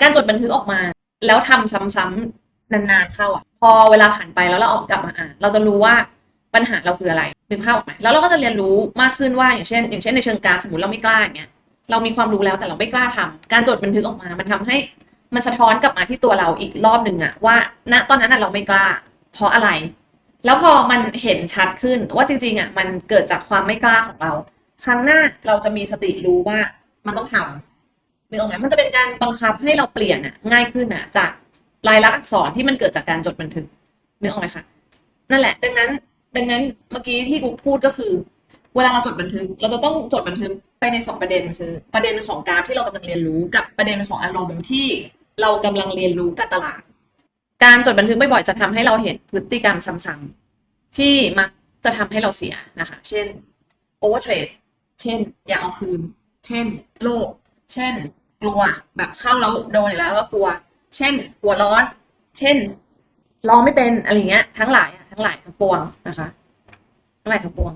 การจดบันทึกออกมา แล้วทำซ้ำๆนานๆเข้าอะ พอเวลาผ่านไปแล้วเราออกกลับมาอ่าน เราจะรู้ว่าปัญหาเราคืออะไรนึกภาพออกไหมแล้วเราก็จะเรียนรู้มากขึ้นว่าอย่างเช่น อย่างเช่นในเชิงการสมมติเราไม่กล้าอย่างเงี้ยเรามีความรู้แล้วแต่เราไม่กล้าทำการจดบันทึกออกมา มันทำให้มันสะท้อนกลับมาที่ตัวเราอีกรอบหนึ่งอะว่าณตอนนั้นเราไม่กล้า เพราะอะไร แล้วพอมันเห็นชัดขึ้นว่าจริงๆอะมันเกิดจากความไม่กล้าของเรา ครั้งหน้าเราจะมีสติรู้ว่ามันต้องทำ นึกออกไหมมันจะเป็นการบังคับให้เราเปลี่ยนอะง่ายขึ้นอะจากลายลักษณ์อักษรที่มันเกิดจากการจดบันทึกนึกออกไหมคะนั่นแหละ ดังนั้น ดังนั้นเมื่อกี้ที่กูพูดก็คือ เวลาเราจดบันทึก เราจะต้องจดบันทึกไปในสองประเด็นคือ ประเด็นของกราฟที่เรากำลังเรียนรู้กับประเด็นของอารมณ์ที่เรากำลังเรียนรู้กับตลาด การจดบันทึกบ่อยๆจะทำให้เราเห็นพฤติกรรมซ้ำๆที่มักจะทำให้เราเสียนะคะ เช่น overtrade เช่น อยากเอาคืน เช่น โลภ เช่น กลัวแบบเข้าแล้วโดนอีกแล้วก็กลัว เช่นหัวร้อน เช่นรอไม่เป็นอะไรเงี้ย ทั้งหลายทั้งหลายทั้งปวงนะคะ ทั้งหลายทั้งปวง